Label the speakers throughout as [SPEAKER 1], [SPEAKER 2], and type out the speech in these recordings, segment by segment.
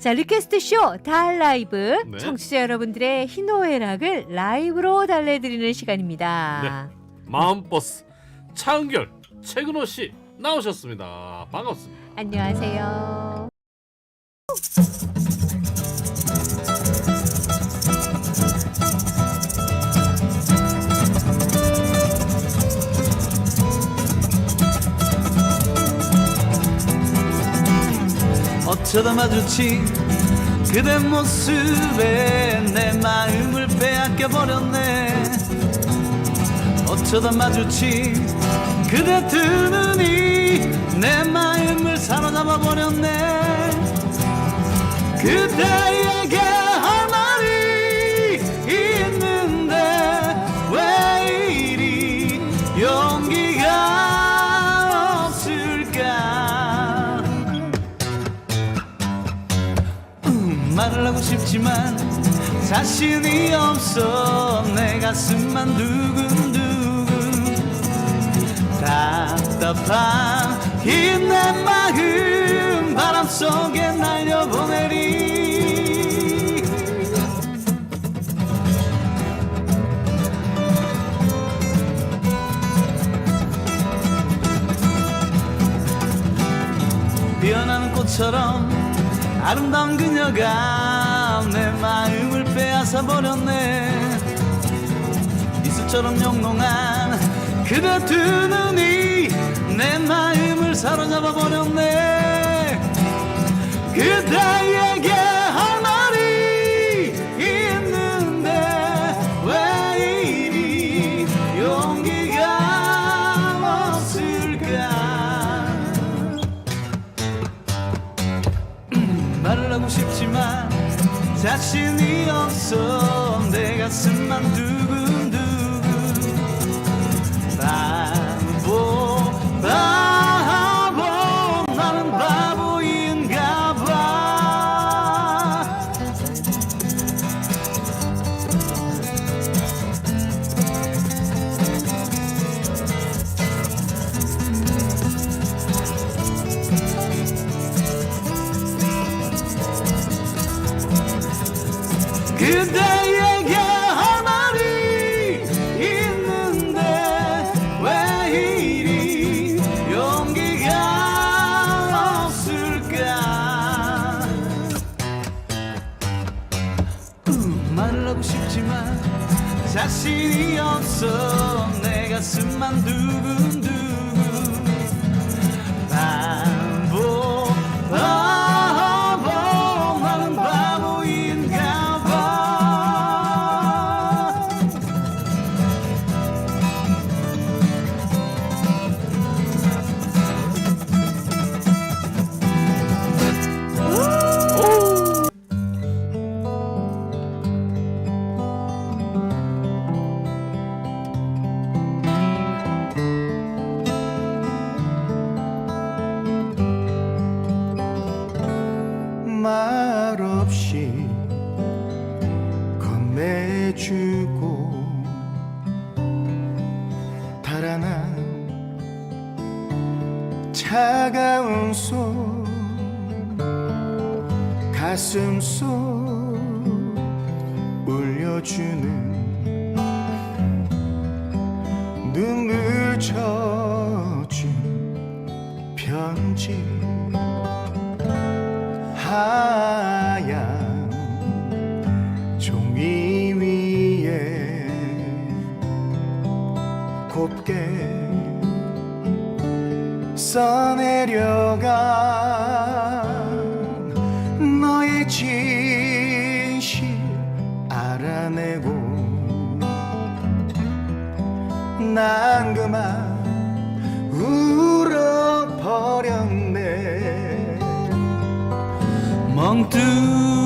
[SPEAKER 1] 자, 리퀘스트 쇼 달라이브
[SPEAKER 2] 네.
[SPEAKER 1] 청취자 여러분들의 희노애락을 라이브로 달래드리는 시간입니다.
[SPEAKER 2] 마음버스 차은결 최근호 씨 나오셨습니다. 반갑습니다.
[SPEAKER 1] 안녕하세요.
[SPEAKER 3] 어쩌다 마주친 그대 모습에 내 마음을 빼앗겨 버렸네. 어쩌다 마주친 그대 두 눈이 내 마음을 사로잡아 버렸네. 그대에게 하고 싶지만 자신이 없어. 내 가슴만 두근두근. 답답한 이내 마음 바람 속에 날려보내리. 피어나는 꽃처럼 아름다운 그녀가 내 마음을 빼앗아 버렸네. 미술처럼 영롱한 그대 두 눈이 내 마음을 사로잡아 버렸네. 그대에 자신이 없어. 내 가슴만 두근 그대에게 할 말이 있는데 왜 이리 용기가 없을까? 음, 말을 하고 싶지만 자신이 없어. 내 가슴만 두
[SPEAKER 4] 울려주는 눈물 젖은 편지. 하얀 종이 위에 곱게
[SPEAKER 3] to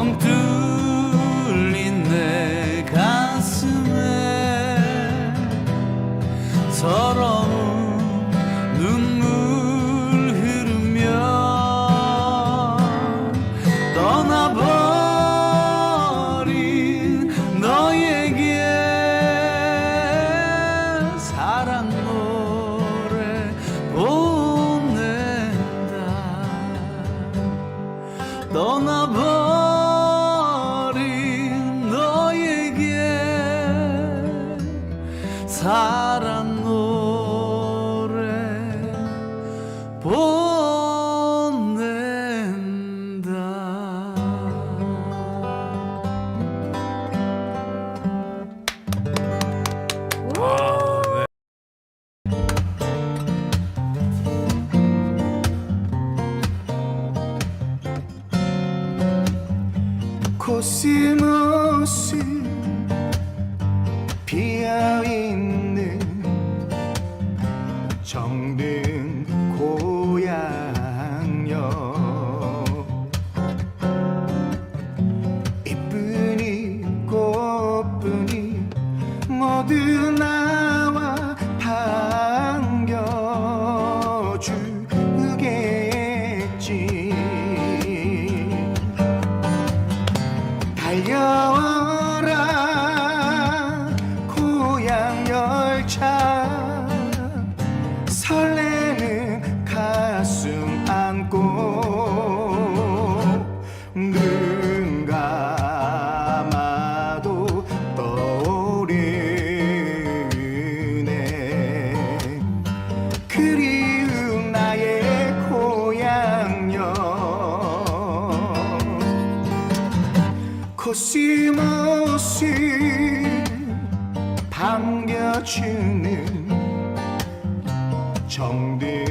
[SPEAKER 3] long to 사랑 노래
[SPEAKER 4] 코스모스 반겨주는 정든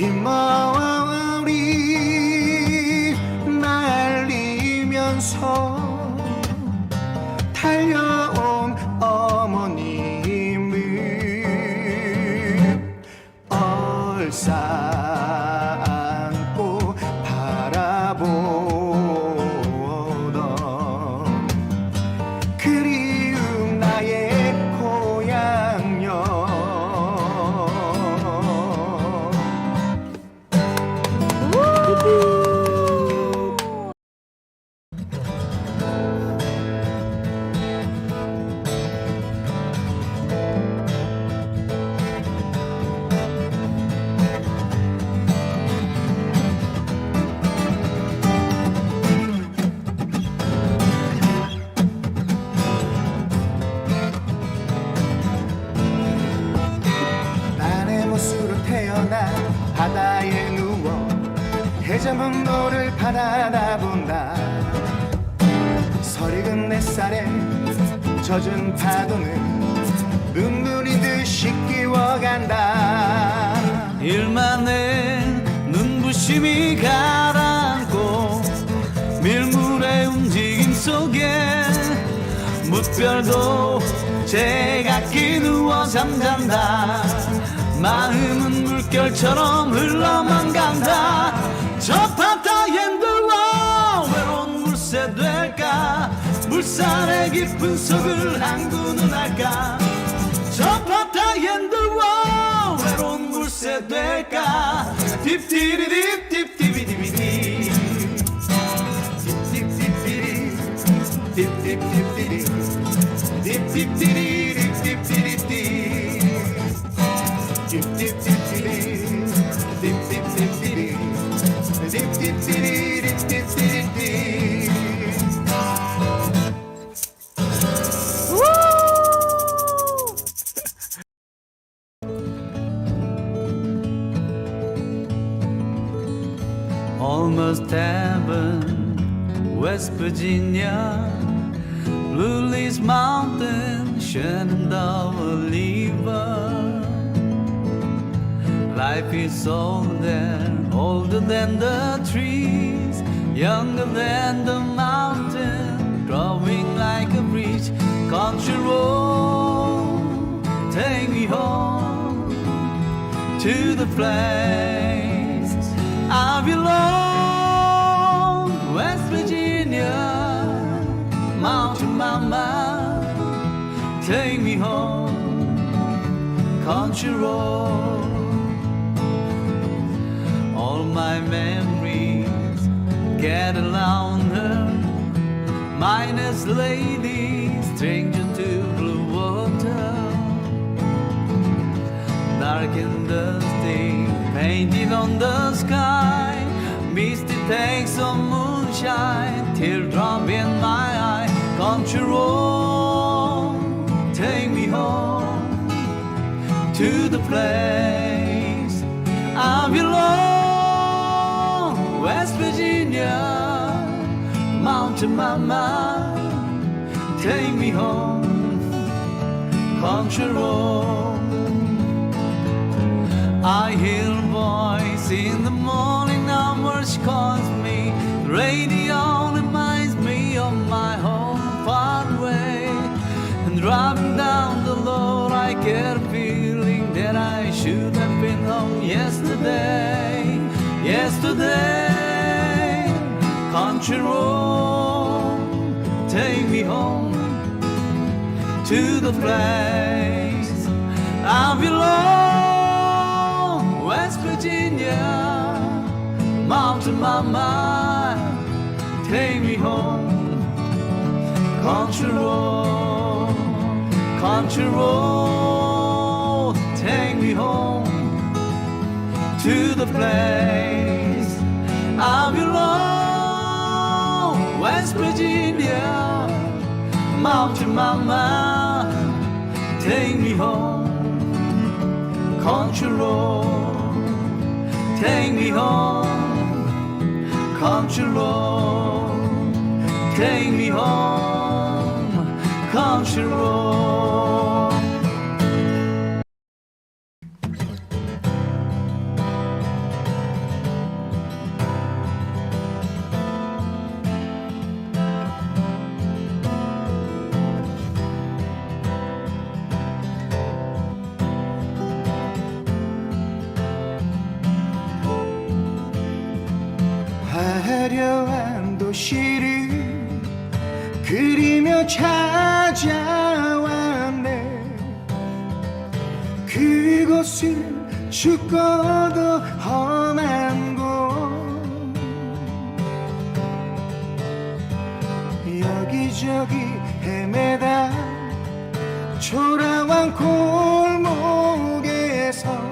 [SPEAKER 4] 흰머리 날리면서
[SPEAKER 3] 만의 눈부심이 가라앉고 밀물의 움직임 속에 무별도 제각기 누워 잠잔다. 마음은 물결처럼 흘러만 간다. 저 바다에 들와 외로운 물새 될까? 물살의 깊은 속을 한구는 할까? 저 바다에 들와
[SPEAKER 4] ver on bu sedeka Dip diri dip dip dibi dibi dip Dip dip diri Dip
[SPEAKER 3] dip dip diri Dip dip diri dip dip diri dip older, than the trees, younger than the mountain, growing like a bridge. Country road, take me home to the place I belong, West Virginia, Mountain Mama, take me home, country road. All my memories get around her, minus lady, stranger to blue water dark and dusty, painted on the sky. Misty takes some moonshine, teardrop in my eye. Country road, take me home to the place Mountain Mama, take me home. Country road. I hear a voice in the morning hours calls me. The radio reminds me of my home far away. And driving down the road, I get a feeling that I should have been home yesterday. Yesterday, country road, take me home to the place I belong. West Virginia, Mountain Mama, take me home. Country road, country road, take me home to the place West Virginia, Mountain Mama, take me home. Country road, take me home. Country road, take me home. Country road.
[SPEAKER 4] 도시를 그리며 찾아왔네. 그곳은 춥고도 험한 곳. 여기저기 헤매다. 초라한 골목에서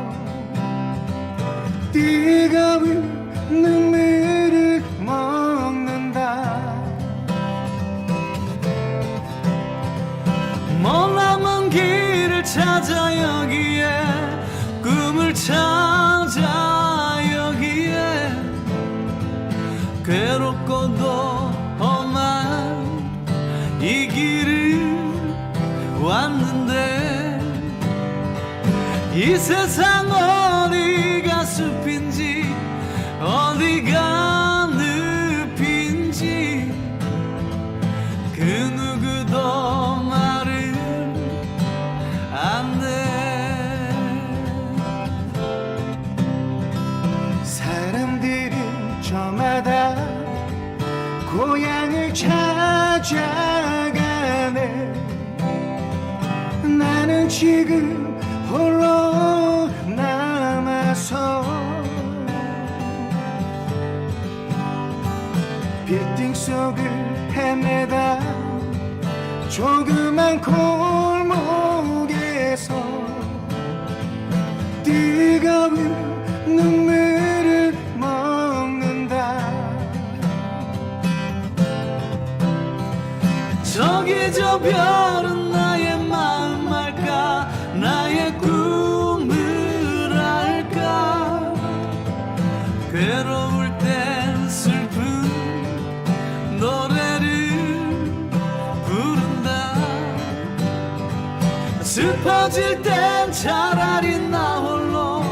[SPEAKER 3] 슬퍼질 땐 차라리 나 홀로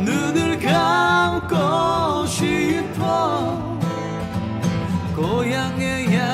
[SPEAKER 3] 눈을 감고 싶어. 고향의 향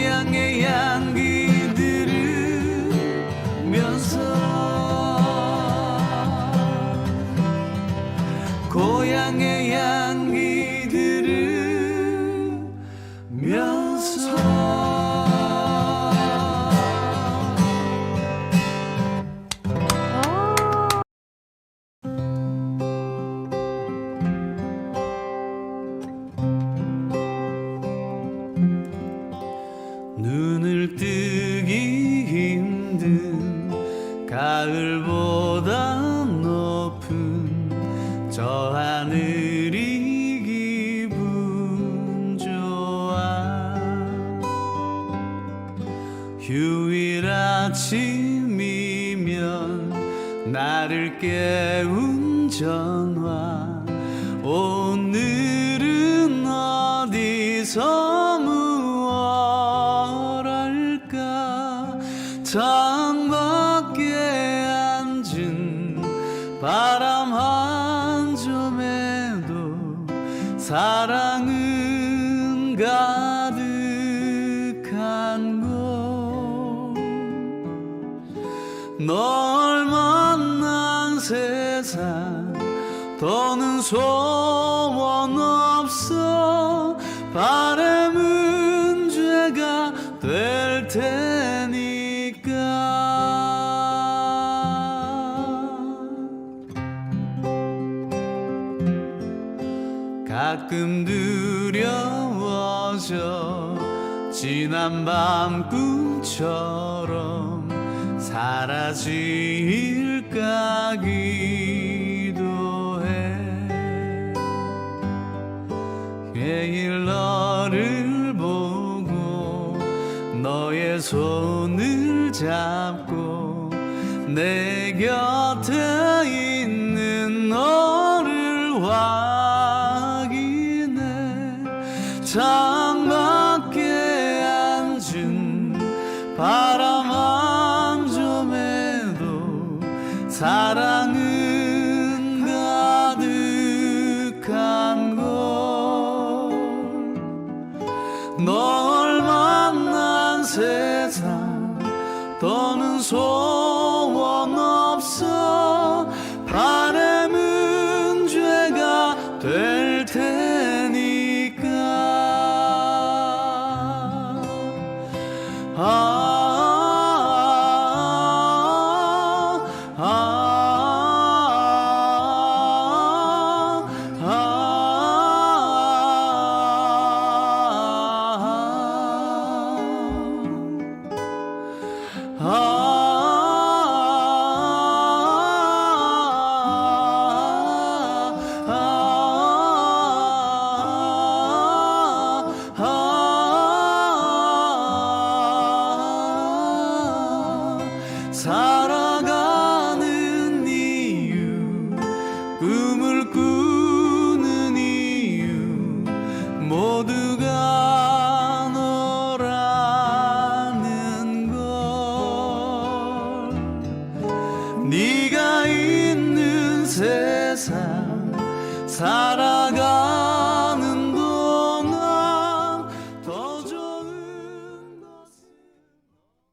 [SPEAKER 3] 고향 저 하늘이 기분 좋아. 휴일 아침이면 나를 깨운 전 널 만난 세상 더는 소원 없어. 바람은 죄가 될 테니까. 가끔 두려워져 지난 밤 꿈처럼 사라질까 기도해. 매일 너를 보고 너의 손을 잡고 내 곁에 있는 너를 확인해 더는 소원 없어